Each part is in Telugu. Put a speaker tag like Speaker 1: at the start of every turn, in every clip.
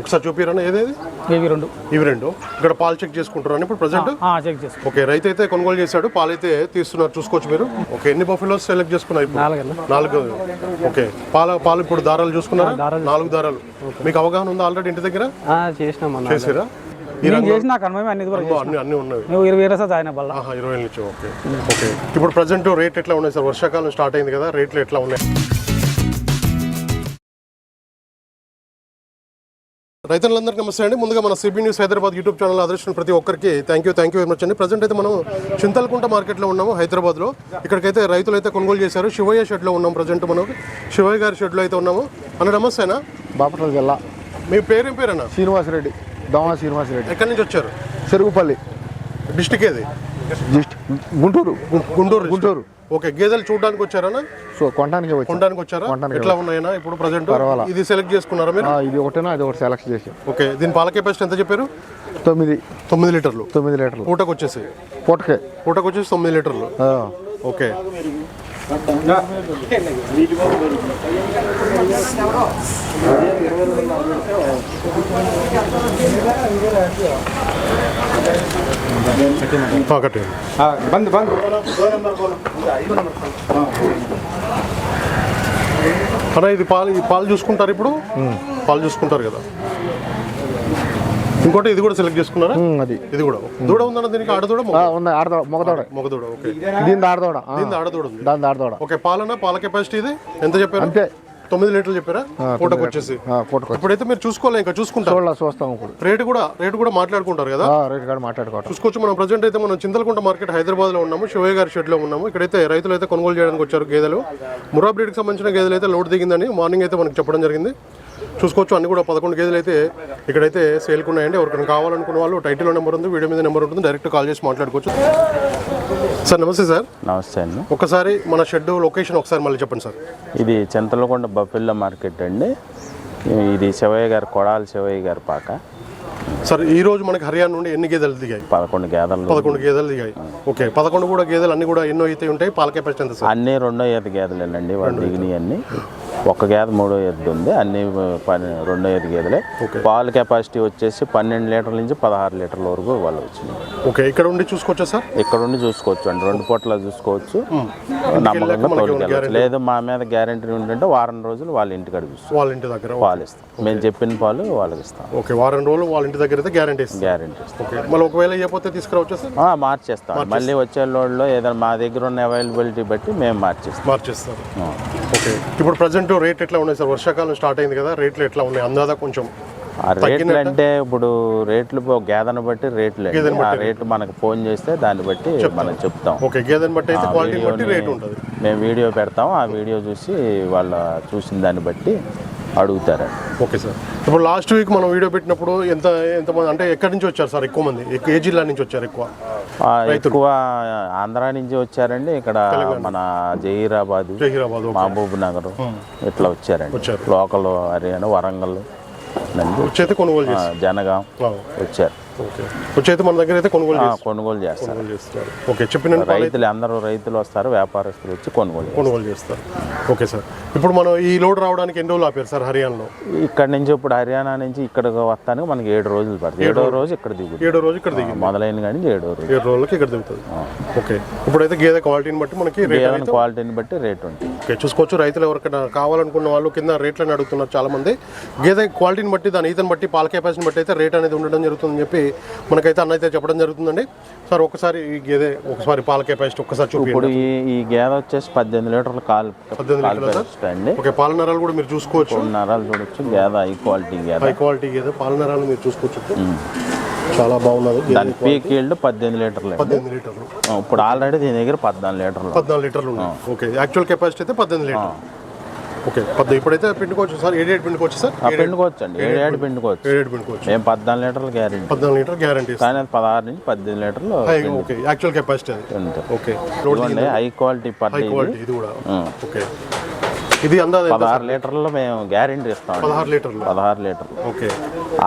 Speaker 1: ఒకసారి చూపిరానా? ఏదేది?
Speaker 2: ఇవి రెండు.
Speaker 1: ఇవి రెండు. ఇక్కడ పాలు చెక్ చేసుకుంటారా ఇప్పుడు ప్రజెంట్
Speaker 2: ఆ, చెక్
Speaker 1: ఓకే రైతు అయితే కొనుగోలు చేశాడు. పాలు అయితే తీస్తున్నారు. చూసుకోవచ్చు మీరు. ఓకే ఎన్ని బఫెలోస్ సెలెక్ట్ చేసుకున్నారు ఇప్పుడు? నాలుగు. ఓకే పాల పాలు ఇప్పుడు దారాలు చూసుకున్నారా? నాలుగు దారాలు. మీకు అవగాహన ఉందా ఆల్రెడీ ఇంటి దగ్గర?
Speaker 3: చేసినాం
Speaker 1: చేసారా?
Speaker 2: నేను చేసి నాకు అనుభవం అన్ని వరకు
Speaker 1: అన్ని అన్ని ఉన్నవి.
Speaker 2: నువ్వు ఇరవై వేల సార్
Speaker 1: నుంచి ఓకే. ఓకే ఇప్పుడు ప్రజెంట్ రేట్ ఎట్లా ఉన్నాయి సార్ వర్షాకాలం స్టార్ట్ అయింది కదా రేట్లు ఎట్లా ఉన్నాయి? రైతులందరికీ నమస్తే అండి. ముందుగా మన CB news Hyderabad YouTube channel ఆదర్శించిన ప్రతి ఒక్కరికి thank you thank you very much అండి. ప్రజెంట్ అయితే మనం చింతలకుంట మార్కెట్లో ఉన్నాము హైదరాబాద్లో. ఇక్కడికైతే రైతులు అయితే కొనుగోలు చేశారు. శివయ్య షెడ్లో ఉన్నాం ప్రజెంట్ మనం శివయ్య గారి షెడ్లో అయితే ఉన్నాము. అన్న నమస్తేనా?
Speaker 3: బాపట్ల జిల్లా.
Speaker 1: మీ పేరేం పేరేనా
Speaker 3: శ్రీనివాసరెడ్డి దోమ శ్రీనివాసరెడ్డి.
Speaker 1: ఎక్కడి నుంచి వచ్చారు?
Speaker 3: చెరుగుపల్లి
Speaker 1: డిస్టిక్ ఏది?
Speaker 3: గుంటూరు.
Speaker 1: గుంటూరు
Speaker 3: గుంటూరు.
Speaker 1: ఓకే గేదెలు చూడడానికి వచ్చారనా?
Speaker 3: సో కొనడానికి
Speaker 1: కొనడానికి వచ్చారా? ఎట్లా ఉన్నాయన్నా ఇప్పుడు ప్రజెంట్. ఇది సెలెక్ట్ చేసుకున్నారా మీరు?
Speaker 3: ఇది ఒకటేనా అది ఒకటి సెలెక్ట్ చేసి
Speaker 1: ఓకే దీని పాల కెపాసిటీ ఎంత చెప్పారు?
Speaker 3: తొమ్మిది.
Speaker 1: తొమ్మిది లీటర్లు.
Speaker 3: తొమ్మిది లీటర్లు.
Speaker 1: పూటకు వచ్చేసి
Speaker 3: పూటకే.
Speaker 1: పూటకు వచ్చేసి తొమ్మిది లీటర్లు. ఓకే. ఒకటి
Speaker 3: బంద్ బంద్.
Speaker 1: అన్న ఇది పాలు పాలు చూసుకుంటారు ఇప్పుడు? పాలు చూసుకుంటారు కదా. ఇంకోటి ఇది కూడా సెలెక్ట్ చేసుకున్నారా?
Speaker 3: అది.
Speaker 1: ఇది కూడా. దూడ ఉందన్న దీనికి ఆడదూడ
Speaker 3: ఆ, ఉంది ఆడదోడ మొగదోడ
Speaker 1: మొగదూడ ఓకే.
Speaker 3: దీని ఆడదోడ
Speaker 1: దీని ఆడదూడ ఉంది.
Speaker 3: దాని ఆడదోడ
Speaker 1: ఓకే పాలన? పాల కెపాసిటీ ఇది? ఎంత చెప్పారు?
Speaker 3: అంతే.
Speaker 1: తొమ్మిది లీటర్లు చెప్పారా? పూటకు వచ్చేసి. ఇప్పుడైతే మీరు చూసుకోవాలి ఇంకా? చూసుకుంటారు?
Speaker 3: చూడాలి చూస్తాం ఇప్పుడు.
Speaker 1: రేటు కూడా రేటు కూడా మాట్లాడుకుంటారు కదా?
Speaker 3: ఆ, రేటు కాడ మాట్లాడుకోవటం.
Speaker 1: చూసుకోవచ్చు. మనం ప్రజెంట్ అయితే మనం చింతలకుంట మార్కెట్ హైదరాబాద్లో ఉన్నాము. శివయ్య గారి షెడ్లో ఉన్నాము. ఇక్కడైతే రైతులు అయితే కొనుగోలు చేయడానికి వచ్చారు గేదెలు. మురా బ్రీడ్కి సంబంధించిన గేదెలు అయితే లోడ్ దిగిందని మార్నింగ్ అయితే మనకి చెప్పడం జరిగింది. చూసుకోవచ్చు. అన్ని కూడా పదకొండు గేదెలు అయితే ఇక్కడైతే సేల్కి ఉన్నాయండి. ఎవరికైనా కావాలనుకున్న వాళ్ళు టైటిల్ నెంబర్ ఉంది వీడియో మీద నెంబర్ ఉంటుంది డైరెక్ట్ కాల్ చేసి మాట్లాడుకోవచ్చు. సార్ నమస్తే సార్.
Speaker 4: నమస్తే అండి.
Speaker 1: ఒకసారి మన షెడ్ లొకేషన్ ఒకసారి మళ్ళీ చెప్పండి సార్.
Speaker 4: ఇది చింతలకొండ బఫిల్ల మార్కెట్ అండి. ఇది శివయ్య గారి కొడాలి శివయ్య గారి పాక.
Speaker 1: సార్ ఈ రోజు మనకి హర్యానా నుండి ఎన్ని గేదెలు దిగాయి?
Speaker 4: పదకొండు గేదెలు
Speaker 1: పదకొండు గేదెలు దిగాయి. ఓకే పదకొండు కూడా గేదెలు అన్ని కూడా ఎన్నో అయితే ఉంటాయి పాల కెపాసిటీ ఎంత సార్?
Speaker 4: అన్నీ రెండో ఈత గేదెలేనండి వాళ్ళు దిగినాయి అన్ని ఒక గేదె మూడో ఎద్దు ఉంది. అన్ని పని రెండో ఈత గేదెలే. పాలు కెపాసిటీ వచ్చేసి పన్నెండు లీటర్ల నుంచి పదహారు లీటర్ల వరకు వాళ్ళు వచ్చినాయి
Speaker 1: ఓకే. ఇక్కడ ఉండి చూసుకోవచ్చా సార్?
Speaker 4: ఇక్కడ ఉండి చూసుకోవచ్చు అండి. రెండు పూట్ల చూసుకోవచ్చు. నమ్మకంగా తోలుకెళ్ళచ్చు. లేదు మా మీద గ్యారంటీ ఉంటుంటే వారం రోజులు వాళ్ళ ఇంటికి అడిగిస్తాం
Speaker 1: వాళ్ళ ఇంటి దగ్గర
Speaker 4: పాలు ఇస్తాం. మేము చెప్పిన పాలు వాళ్ళకి ఇస్తాం.
Speaker 1: ఓకే. వారం రోజులు వాళ్ళ ఇంటి దగ్గర అయితే గ్యారంటీ
Speaker 4: గ్యారంటీ ఇస్తాం.
Speaker 1: ఓకే. మళ్ళీ ఒకవేళ ఇవ్వకపోతే తీసుకురావచ్చా
Speaker 4: మార్చేస్తాం. మళ్ళీ వచ్చే లోడ్లో ఏదైనా మా దగ్గర ఉన్న అవైలబిలిటీ బట్టి మేము మార్చేస్తాం.
Speaker 1: మార్చేస్తారు. ఓకే. ఇప్పుడు ప్రజెంట్ రేట్ ఎట్లా ఉన్నాయి సార్? వర్షాకాలం స్టార్ట్ అయింది కదా రేట్లు ఎట్లా ఉన్నాయి? అందాదా కొంచెం
Speaker 4: రేట్లు అంటే ఇప్పుడు రేట్లు గేదెను బట్టి రేట్లు. ఆ రేటు మనకు ఫోన్ చేస్తే దాన్ని బట్టి మనం చెప్తాం.
Speaker 1: ఓకే గేదెని బట్టి అయితే క్వాలిటీని బట్టి రేట్ ఉంటుంది.
Speaker 4: మేము వీడియో పెడతాం. ఆ వీడియో చూసి వాళ్ళ చూసిన దాన్ని బట్టి అడుగుతారండి.
Speaker 1: Okay sir. ఇప్పుడు లాస్ట్ వీక్ మనం వీడియో పెట్టినప్పుడు ఎంత ఎంతమంది అంటే ఎక్కడి నుంచి వచ్చారు సార్ ఎక్కువ మంది? ఏ జిల్లా నుంచి వచ్చారు ఎక్కువ?
Speaker 4: ఎక్కువ ఆంధ్ర నుంచి వచ్చారండి. ఇక్కడ మన జహీరాబాద్. మహబూబ్ నగర్ ఇట్లా వచ్చారండి.
Speaker 1: వచ్చారు.
Speaker 4: లోకల్ హర్యానా వరంగల్ జనగాం వచ్చారు.
Speaker 1: ఓకే. వచ్చైతే మన దగ్గర అయితే కొనుగోలు చేస్తారు.
Speaker 4: కొనుగోలు చేస్తారు.
Speaker 1: కొనుగోలు ఓకే చెప్పిన
Speaker 4: రైతులు అందరూ రైతులు వస్తారు వ్యాపారస్తులు వచ్చి కొనుగోలు చేస్తారు.
Speaker 1: కొనుగోలు చేస్తారు. Okay sir. ఇప్పుడు మనం ఈ లోడ్ రావడానికి ఎన్ని రోజులు ఆపారు సార్ హర్యానాలో?
Speaker 4: ఇక్కడ నుంచి ఇప్పుడు హర్యానా నుంచి ఇక్కడికి వస్తానికి మనకి ఏడు రోజులు పడుతుంది. ఏడో రోజు ఇక్కడ దిగుతుంది.
Speaker 1: ఏడో రోజు ఇక్కడ దిగింది.
Speaker 4: మొదలైన కానీ ఏడో రోజు.
Speaker 1: ఏడు రోజులకి ఇక్కడ దిగుతుంది. ఓకే ఇప్పుడైతే గేదె క్వాలిటీని బట్టి మనకి రేట్
Speaker 4: ఏదైనా క్వాలిటీని బట్టి రేట్ ఉంటుంది.
Speaker 1: ఓకే చూసుకోవచ్చు. రైతులు ఎవరికైనా కావాలనుకున్న వాళ్ళు కింద రేట్లను అడుగుతున్నారు చాలా మంది గేదె క్వాలిటీని బట్టి దాని ఈతని బట్టి పాల కెపాసిటీని బట్టి అయితే రేట్ అనేది ఉండడం జరుగుతుందని చెప్పి మనకైతే అన్న అయితే చెప్పడం జరుగుతుందండి. సార్ ఒకసారి ఈ గేదె ఒకసారి పాల కెపాసిటీ ఒక్కసారి చూపి
Speaker 4: ఇప్పుడు ఈ ఈ గేదె వచ్చేసి పద్దెనిమిది లీటర్లు కాలు
Speaker 1: పద్దెనిమిది
Speaker 4: అండి
Speaker 1: ఓకే పాల నరాలు కూడా మీరు చూసుకోవచ్చు.
Speaker 4: నరాలు చూడొచ్చు గేదె హై క్వాలిటీ గేదె.
Speaker 1: హై క్వాలిటీ గేదె పాల నరాలు మీరు చూసుకోవచ్చు. చాలా బాగున్నది
Speaker 4: దాని పీక్ ఈల్డ్ పద్దెనిమిది లీటర్లు.
Speaker 1: పద్దెనిమిది లీటర్లు.
Speaker 4: ఇప్పుడు ఆల్రెడీ దీని దగ్గర పద్నాలుగు లీటర్లు.
Speaker 1: పద్నాలుగు లీటర్లు ఓకే యాక్చువల్ కెపాసిటీ అయితే పద్దెనిమిది లీటర్లు. ఓకే. పద్ద ఇప్పుడైతే పిండుకోవచ్చు సార్? ఏడేడు పిండుకోవచ్చు సార్?
Speaker 4: పిండుకోవచ్చు అండి. ఏడు ఏడు పిండుకోవచ్చు
Speaker 1: ఏడేడు పిండుకోవచ్చు
Speaker 4: మేము పద్నాలుగు లీటర్లు గ్యారెంటీ.
Speaker 1: పద్నాలుగు లీటర్ గ్యారంటీ
Speaker 4: కానీ అది పదహారు నుంచి పద్దెనిమిది లీటర్లు
Speaker 1: ఓకే. యాక్చువల్ కెపాసిటీ అది. Okay.
Speaker 4: High quality
Speaker 1: high quality ఇది. కూడా. ఓకే. ఇది?
Speaker 4: పదహారు లీటర్లు మేము గ్యారెంటీ ఇస్తాం
Speaker 1: పదహారు లీటర్లు.
Speaker 4: పదహారు లీటర్లు.
Speaker 1: ఓకే.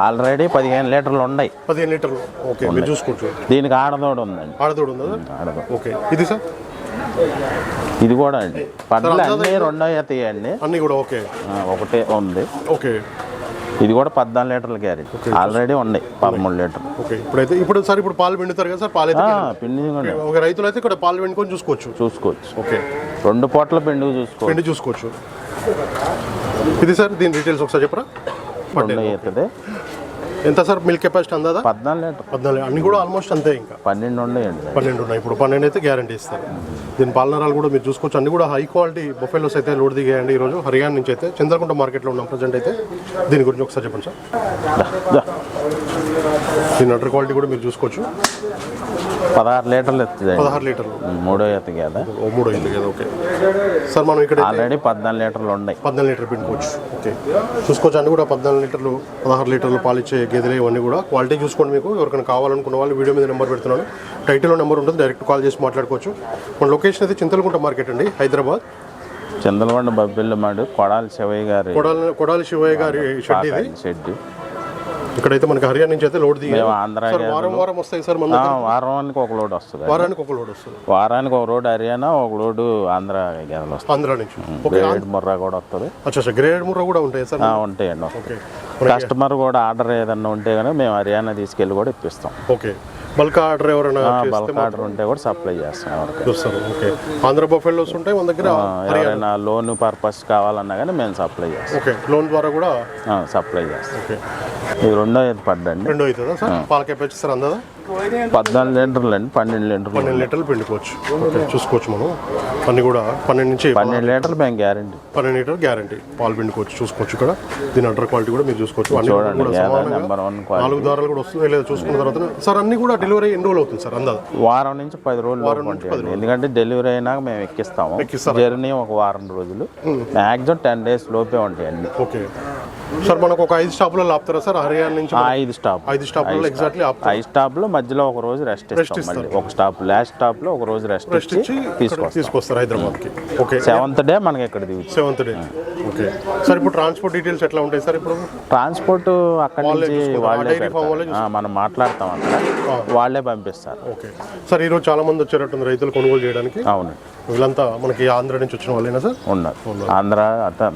Speaker 4: ఆల్రెడీ పదిహేను లీటర్లు ఉన్నాయి.
Speaker 1: పదిహేను లీటర్లు. ఓకే మీరు చూసుకోవచ్చు
Speaker 4: దీనికి ఆడదోడు ఉందండి.
Speaker 1: ఆడతోడు ఉందా
Speaker 4: ఆడదో
Speaker 1: ఓకే. ఇది సార్?
Speaker 4: ఇది కూడా అండి. పడ్డలు అన్నీ రెండో ఎత్తాయండి
Speaker 1: అన్నీ కూడా ఓకే.
Speaker 4: ఒకటే ఉంది.
Speaker 1: ఓకే.
Speaker 4: ఇది కూడా పద్నాలుగు లీటర్ల గ్యారెంటీ ఆల్రెడీ ఉన్నాయి పదమూడు లీటర్లు
Speaker 1: ఓకే. ఇప్పుడైతే ఇప్పుడు సార్ ఇప్పుడు పాలు పిండుతారు కదా సార్? పాలు
Speaker 4: పిండి
Speaker 1: ఒక రైతులు అయితే ఇక్కడ పాలు పిండుకొని చూసుకోవచ్చు.
Speaker 4: చూసుకోవచ్చు.
Speaker 1: ఓకే.
Speaker 4: రెండు పూట్ల పిండి చూసుకోవచ్చు.
Speaker 1: పిండి చూసుకోవచ్చు. ఇది సార్ దీని డీటెయిల్స్ ఒకసారి చెప్పరా?
Speaker 4: రెండు అవుతుంది.
Speaker 1: ఎంత సార్ మిల్క్ కెపాసిటీ అందాదా?
Speaker 4: పద్నాలుగు లీటర్.
Speaker 1: పద్నాలుగు అన్ని కూడా ఆల్మోస్ట్ అంతే ఇంకా.
Speaker 4: పన్నెండు ఉన్నాయండి
Speaker 1: పన్నెండు ఉన్నాయి ఇప్పుడు పన్నెండు అయితే గ్యారంటీ ఇస్తారు. దీని పాలనరాలు కూడా మీరు చూసుకోవచ్చు. అన్ని కూడా హై క్వాలిటీ బొఫెలోస్ అయితే లోడ్ దిగాయండి ఈరోజు. హర్యానా నుంచి అయితే చంద్రకుంట మార్కెట్లో ఉన్నాం ప్రజెంట్ అయితే. దీని గురించి ఒకసారి చెప్పండి సార్. దీని అటర్ క్వాలిటీ కూడా మీరు చూసుకోవచ్చు.
Speaker 4: పదహారు లీటర్లు ఎత్తుంది
Speaker 1: పదహారు లీటర్లు.
Speaker 4: మూడో ఎత్తు కదా?
Speaker 1: ఓ మూడు అయింది కదా ఓకే. సార్ మనం ఇక్కడ
Speaker 4: ఆల్రెడీ పద్నాలుగు లీటర్లు ఉన్నాయి.
Speaker 1: పద్నాలుగు లీటర్ పిండుకోవచ్చు. ఓకే. చూసుకోవచ్చు? అన్ని కూడా పద్నాలుగు లీటర్లు పదహారు లీటర్లు పాలిచ్చే గేదెలు ఇవన్నీ కూడా. క్వాలిటీ చూసుకోండి మీకు. ఎవరికైనా కావాలనుకున్న వాళ్ళు వీడియో మీద నెంబర్ పెడుతున్నాను. టైటిల్లో నెంబర్ ఉంటుంది. డైరెక్ట్ కాల్ చేసి మాట్లాడుకోవచ్చు. మన లొకేషన్ అయితే చింతలకుంట మార్కెట్ అండి హైదరాబాద్.
Speaker 4: చంద్రబండ బబ్బిల్లి మాడు కొడాలి శివయ్య గారి
Speaker 1: కొడాలి కొడాలి శివయ్య గారి షెడ్ ఇది.
Speaker 4: షెడ్.
Speaker 1: ఇక్కడైతే మనకి హర్యానా నుంచి అయితే లోడ్
Speaker 4: ఆంధ్ర
Speaker 1: సార్ వారం వారం వస్తాయి సార్ మన
Speaker 4: వారానికి ఒక లోడ్ వస్తుంది.
Speaker 1: వారానికి ఒక లోడ్ వస్తుంది.
Speaker 4: వారానికి ఒక రోడ్ హర్యానా ఒక లోడు ఆంధ్ర గేదెలు వస్తాయి
Speaker 1: ఆంధ్ర నుంచి.
Speaker 4: గ్రేడ్ ముర్రా కూడా వస్తుంది.
Speaker 1: అచ్చా సార్ గ్రేడ్ ముర్రా కూడా ఉంటాయి సార్?
Speaker 4: ఉంటాయండి కస్టమర్ కూడా ఆర్డర్ ఏదన్నా ఉంటే కనుక మేము హర్యానా తీసుకెళ్ళి కూడా ఇప్పిస్తాం.
Speaker 1: ఓకే. బల్క్ ఆర్డర్ ఎవరైనా
Speaker 4: బల్క్ ఆర్డర్ ఉంటే కూడా సప్లై చేస్తాం ఎవరికి
Speaker 1: ఓకే. ఆంధ్ర బఫెల్లోస్ ఉంటాయి మన దగ్గర?
Speaker 4: ఎవరైనా లోన్ పర్పస్ కావాలన్నా కానీ మేము సప్లై చేస్తాం.
Speaker 1: ఓకే. లోన్ ద్వారా కూడా?
Speaker 4: సప్లై చేస్తాం.
Speaker 1: ఓకే.
Speaker 4: ఇది రెండో ఇది పడ్డండి.
Speaker 1: రెండో అవుతుందా సార్? పాల కెపాసిటీ సార్ అందదా
Speaker 4: పద్నాలుగు లీటర్లు అండి పన్నెండు లీటర్లు.
Speaker 1: పన్నెండు లీటర్లు పిండుకోవచ్చు. ఓకే చూసుకోవచ్చు మనం. అన్ని కూడా పన్నెండు నుంచి
Speaker 4: పన్నెండు లీటర్లు మేము గ్యారంటీ.
Speaker 1: పన్నెండు లీటర్ గ్యారంటీ. పాలు పిండుకోవచ్చు చూసుకోవచ్చు ఇక్కడ. దీని అండర్ క్వాలిటీ కూడా మీరు చూసుకోవచ్చు. అన్ని కూడా సమానంగా నాలుగు దారాలు కూడా వస్తున్నాయి. లేదా చూసుకున్న తర్వాత సార్ అన్ని కూడా డెలివరీ ఎన్ని రోజులు అవుతుంది సార్ అందాదా
Speaker 4: వారం నుంచి పది రోజులు లోపు ఉంటాయండి ఎందుకంటే డెలివరీ అయినాక మేము ఎక్కిస్తాము. జర్నీ ఒక వారం రోజులు. మ్యాక్సిమం టెన్ డేస్ లోపే ఉంటాయండి.
Speaker 1: ఓకే. సార్ మనకు ఒక ఐదు స్టాపులలో ఆపుతారా సార్? హర్యానా నుంచి
Speaker 4: ఐదు స్టాప్
Speaker 1: ఐదు స్టాపులలో ఎగ్జాక్ట్లీ ఆపుతారు.
Speaker 4: ఐదు స్టాప్లో మధ్యలో ఒక రోజు రెస్ట్ ఇస్తాం మళ్ళీ. ఒక స్టాప్ లాస్ట్ స్టాప్లో ఒక రోజు రెస్ట్ ఇచ్చి
Speaker 1: ఇచ్చి ఇక్కడ
Speaker 4: తీసుకొస్తాం
Speaker 1: తీసుకొస్తారు హైదరాబాద్కి. ఓకే
Speaker 4: సెవెంత్ డే మనకి ఇక్కడ
Speaker 1: సెవెంత్ డే ఓకే సార్ ఇప్పుడు ట్రాన్స్పోర్ట్ డీటెయిల్స్ ఎట్లా ఉంటాయి సార్ ఇప్పుడు?
Speaker 4: ట్రాన్స్పోర్ట్ అక్కడి నుంచి. వాళ్ళే మనం మాట్లాడతాం అక్కడ. వాళ్ళే పంపిస్తారు.
Speaker 1: ఓకే సార్ ఈరోజు చాలా మంది వచ్చారట్టుంది రైతులు కొనుగోలు చేయడానికి.
Speaker 4: అవును.
Speaker 1: వీళ్ళంతా మనకి ఆంధ్ర నుంచి వచ్చిన వాళ్ళేనా సార్?
Speaker 4: ఉన్నారు. ఆంధ్ర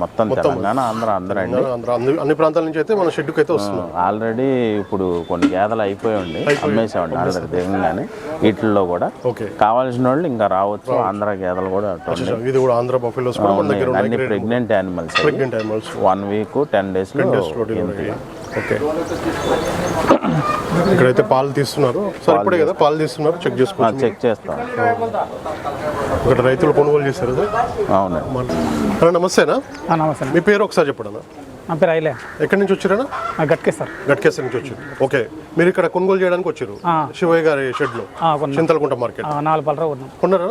Speaker 4: మొత్తం తెలంగాణ ఆంధ్ర ఆంధ్ర అండి.
Speaker 1: ఆంధ్ర అన్ని ప్రాంతాల నుంచి అయితే మన షెడ్కి అయితే వస్తున్నాం.
Speaker 4: ఆల్రెడీ ఇప్పుడు కొన్ని గేదెలు అయిపోయి ఉండి అమ్మేసామండి ఆల్రెడీ దిగంగానే వీటిల్లో కూడా
Speaker 1: ఓకే.
Speaker 4: కావాల్సిన వాళ్ళు ఇంకా రావచ్చు ఆంధ్ర గేదెలు కూడా.
Speaker 1: ఇది కూడా ఆంధ్ర బఫెలోస్ కూడా మన దగ్గర
Speaker 4: అన్ని pregnant animals
Speaker 1: pregnant animals
Speaker 4: one week ten days
Speaker 1: okay. ఇక్కడైతే పాలు తీస్తున్నారు. సార్ ఇప్పుడే కదా? పాలు తీస్తున్నారు. చెక్ చేసుకోవచ్చు
Speaker 4: చెక్ చేస్తాం.
Speaker 1: ఇక్కడ రైతులు కొనుగోలు మన- అన్న నమస్తేనా?
Speaker 2: ఆ, నమస్తే.
Speaker 1: మీ పేరు ఒకసారి చెప్పండి
Speaker 2: నా పేరు ఐలే
Speaker 1: ఎక్కడి నుంచి వచ్చారన్నా?
Speaker 2: ఆ, గట్కే సార్
Speaker 1: గట్కేశ్వర నుంచి వచ్చారు. ఓకే. మీరు ఇక్కడ కొనుగోలు చేయడానికి వచ్చారు. శివయ్య గారి
Speaker 2: షెడ్లో
Speaker 1: చింతలకుంట మార్కెట్.
Speaker 2: ఆ, నాలుగు పలరా
Speaker 1: కొన్నారా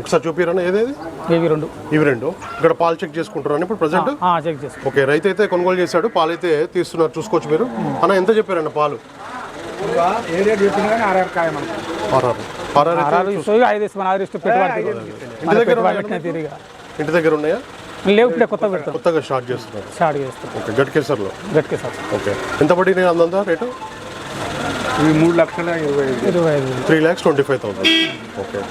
Speaker 1: ఒకసారి చూపిరన్నా ఏదేది?
Speaker 2: ఇవి రెండు.
Speaker 1: ఇవి రెండు. ఇక్కడ పాలు చెక్ చేసుకుంటారు ఇప్పుడు ప్రజెంట్?
Speaker 2: ఆ, చెక్ చేసుకో.
Speaker 1: ఓకే రైతు అయితే కొనుగోలు చేశాడు పాలు అయితే తీస్తున్నారు చూసుకోవచ్చు మీరు. అన్న ఎంత చెప్పారన్న పాలు?
Speaker 2: ఏ రేట్ చెప్పింది కానీ ఆర్ఆర్ కాయ మనకు
Speaker 1: ఆర్ఆర్ ఆర్ఆర్ అయితే
Speaker 2: ఆర్ఆర్ ఇస్తుంది ఐదు ఇస్తాం ఆరు ఇష్టం పెట్టుబడి మన పెట్టుబడి పెట్టిన తిరిగా.
Speaker 1: ఇంటి దగ్గర ఉన్నాయా?
Speaker 2: లేవు ఇప్పుడే కొత్త పెడతాం.
Speaker 1: కొత్తగా స్టార్ట్ చేస్తున్నారు.
Speaker 2: స్టార్ట్ చేస్తాం
Speaker 1: ఓకే గట్కేసర్లో?
Speaker 2: గట్కే సార్
Speaker 1: ఓకే. ఎంత పడినాయి అందంతా రేటు?
Speaker 2: ఇవి మూడు లక్షల ఇరవై ఇరవై ఐదు.
Speaker 1: Three lakhs twenty five thousand. Okay.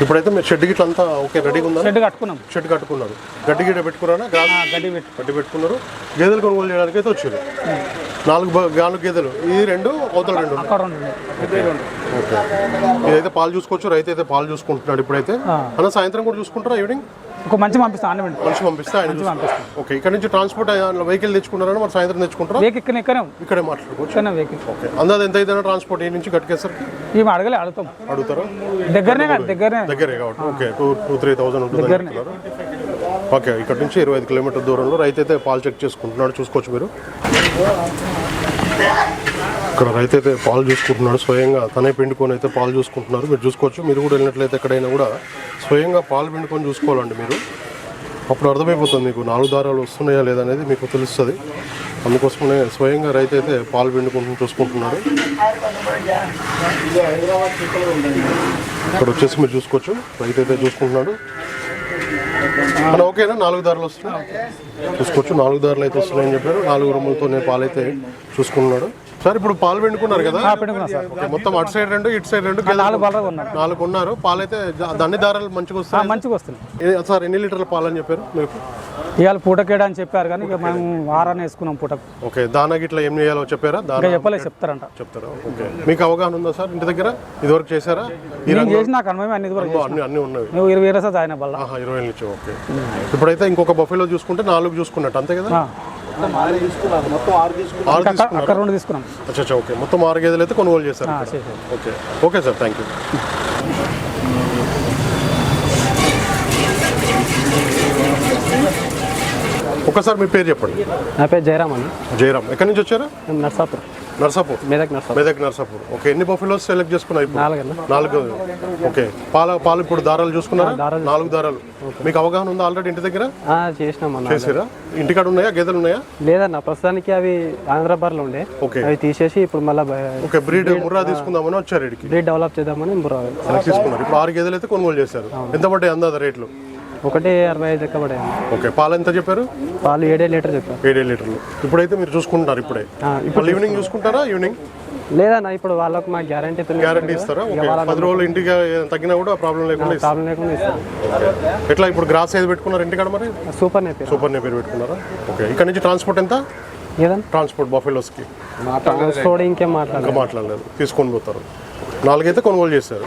Speaker 1: ఇప్పుడైతే మీరు షెడ్ గిట్ల అంతా ఓకే రెడీగా ఉందా?
Speaker 2: షెడ్ కట్టుకున్నాం.
Speaker 1: షెడ్ కట్టుకున్నారు. గడ్డి గిడ్డ పెట్టుకున్నారా? గ్రాస్
Speaker 2: గడ్డి పెట్టి.
Speaker 1: గడ్డి పెట్టుకున్నారు. గేదెలు కొనుగోలు చేయడానికి అయితే వచ్చారు. నాలుగు బ- నాలుగు గేదెలు. ఈ రెండు అవతల రెండు ఉన్నాయి.
Speaker 2: అక్కడ రెండు ఉన్నాయి.
Speaker 1: ఓకే. ఇదైతే పాలు చూసుకోవచ్చు రైతు అయితే పాలు చూసుకుంటున్నాడు ఇప్పుడైతే. అన్న సాయంత్రం కూడా చూసుకుంటారా ఈవినింగ్?
Speaker 2: ఒక మంచి పంపిస్తాం అన్ని
Speaker 1: మంచి పంపిస్తే ఆయన చూసుకుంటారు. ఓకే ఇక్కడ నుంచి ట్రాన్స్పోర్ట్ వెహికల్ తెచ్చుకున్నారా మరి సాయంత్రం తెచ్చుకుంటారా?
Speaker 2: వేకి ఇక్కడ
Speaker 1: ఇక్కడే మాట్లాడుకోవచ్చు.
Speaker 2: వెహికల్
Speaker 1: ఓకే అందాది ఎంత అయితే ట్రాన్స్పోర్ట్ ఈ నుంచి గట్కేసరికి
Speaker 2: ఇవి అడగలే అడుగుతాం.
Speaker 1: అడుగుతారా?
Speaker 2: దగ్గరనే దగ్గరనే
Speaker 1: దగ్గరే కాబట్టి. Okay two two three thousand ఉంటుంది. ఓకే ఇక్కడ నుంచి ఇరవై ఐదు కిలోమీటర్ దూరంలో రైతు అయితే పాలు చెక్ చేసుకుంటున్నాడు చూసుకోవచ్చు మీరు. ఇక్కడ రైతు అయితే పాలు చూసుకుంటున్నాడు స్వయంగా. తనే పిండుకొని అయితే పాలు చూసుకుంటున్నారు. మీరు చూసుకోవచ్చు. మీరు కూడా వెళ్ళినట్లయితే ఎక్కడైనా కూడా స్వయంగా పాలు పిండుకొని చూసుకోవాలండి మీరు. అప్పుడు అర్థమైపోతుంది మీకు నాలుగు దారాలు వస్తున్నాయా లేదా అనేది మీకు తెలుస్తుంది. అందుకోసమనే స్వయంగా రైతు అయితే పాలు పిండుకుంటూ చూసుకుంటున్నాడు. ఇక్కడ వచ్చేసి మీరు చూసుకోవచ్చు. రైతు అయితే చూసుకుంటున్నాడు. మన ఓకేనా? నాలుగు దారులు వస్తున్నాయి. చూసుకోవచ్చు. నాలుగు దారులు అయితే వస్తున్నాయని చెప్పారు. నాలుగు రొమ్ములతో పాలు అయితే చూసుకుంటున్నాడు. సార్ ఇప్పుడు పాలు వెండుకున్నారు కదా?
Speaker 2: సార్.
Speaker 1: మొత్తం అటు సైడ్ రెండు ఇటు సైడ్ రెండు
Speaker 2: నాలుగు బలగా ఉన్నారు.
Speaker 1: నాలుగు ఉన్నారు. పాలు అయితే అన్ని దారాలు మంచిగా వస్తాయి?
Speaker 2: మంచిగా వస్తున్నాయి.
Speaker 1: ఏ- సార్ ఎన్ని లీటర్ల పాలు అని చెప్పారు మీరు
Speaker 2: ఇవాళ పూటకేడా అని చెప్పారు కానీ ఇక మేము వారాన్ని వేసుకున్నాం పూటకు.
Speaker 1: ఓకే దానా గిట్లా ఏం చేయాలో చెప్పారా? దానా
Speaker 2: చెప్పలేదు చెప్తారంట.
Speaker 1: చెప్తారా? ఓకే. మీకు అవగాహన ఉందా సార్ ఇంటి దగ్గర? ఇదివరకు చేశారా?
Speaker 2: నేను
Speaker 1: రంగం
Speaker 2: చేసిన నాకు అనుభవం అన్ని వరకు
Speaker 1: అన్ని అన్ని
Speaker 2: నువ్వు ఇరవై ఇరవై సార్ వల్ల
Speaker 1: ఆహా ఇరవై నుంచి ఓకే. ఇప్పుడైతే ఇంకొక బఫెలో చూసుకుంటే నాలుగు చూసుకున్నట్టు అంతే కదా?
Speaker 2: అక్కడ రెండు తీసుకున్నాం.
Speaker 1: అచ్చా అచ్చా ఓకే. మొత్తం ఆరు గేదెలు అయితే కొనుగోలు చేశారు. Okay. Okay sir. Thank you. ఒకసారి మీ పేరు చెప్పండి.
Speaker 5: నా పేరు జయరామ్ అండి.
Speaker 1: జయరామ్. ఎక్కడి నుంచి వచ్చారు?
Speaker 5: నేను నర్సాపూర్.
Speaker 1: నర్సాపూర్?
Speaker 5: మెదక్ నర్సాపూర్.
Speaker 1: మెదక్ నర్సాపూర్. ఓకే ఎన్ని బఫెలోస్ సెలెక్ట్ చేసుకున్నారు ఇప్పుడు?
Speaker 5: నాలుగన్నా
Speaker 1: నాలుగు. ఓకే పాల పాలు ఇప్పుడు దారాలు చూసుకున్నారా? నాలుగు దారాలు. మీకు అవగాహన ఉందా ఆల్రెడీ ఇంటి దగ్గర?
Speaker 5: చేసినాం
Speaker 1: చేసిరా? ఇంటికాడ ఉన్నాయా? గేదెలు ఉన్నాయా?
Speaker 5: లేదన్న ప్రస్తుతానికి అవి ఆంధ్రాబాద్లో ఉండే.
Speaker 1: ఓకే.
Speaker 5: అవి తీసేసి ఇప్పుడు మళ్ళీ
Speaker 1: ఓకే బ్రీడ్ ముర్రా తీసుకుందామని వచ్చారు ఇడికి
Speaker 5: బ్రీడ్ డెవలప్ చేద్దామని బుర్ర
Speaker 1: సెలెక్ట్ చేసుకున్నారు. ఇప్పుడు ఆరు గేదెలు అయితే కొనుగోలు చేశారు. ఎంత పడ్డాయి అందాద రేట్లు?
Speaker 5: ఒకటి అరవై ఐదు ఎక్క పడాయి.
Speaker 1: ఓకే పాలు ఎంత చెప్పారు?
Speaker 5: వాళ్ళు ఏడే లీటర్ చెప్పారు.
Speaker 1: ఏడే లీటర్లు. ఇప్పుడైతే మీరు చూసుకుంటున్నారు ఇప్పుడే. ఇప్పుడు ఈవినింగ్ చూసుకుంటారా ఈవినింగ్?
Speaker 5: లేదన్న ఇప్పుడు వాళ్ళకు మా గ్యారంటీ
Speaker 1: గ్యారంటీ ఇస్తారా? పది రోజులు ఇంటికి తగ్గినా కూడా ప్రాబ్లం లేకుండా
Speaker 5: ప్రాబ్లం లేకుండా ఇస్తారు.
Speaker 1: ఎట్లా ఇప్పుడు గ్రాస్ ఏది పెట్టుకున్నారు ఇంటికాడ మరి?
Speaker 5: సూపర్ నేపేరు
Speaker 1: సూపర్ నేపేరు పెట్టుకున్నారా? ఓకే. ఇక్కడ నుంచి ట్రాన్స్పోర్ట్ ఎంత? ట్రాన్స్పోర్ట్ బఫెలోస్కి.
Speaker 5: ట్రాన్స్పోర్ట్ ఇంకేం మాట్లాడలేదు.
Speaker 1: ఇంకా మాట్లాడలేదు. తీసుకొని పోతారు. నాలుగైతే కొనుగోలు చేశారు.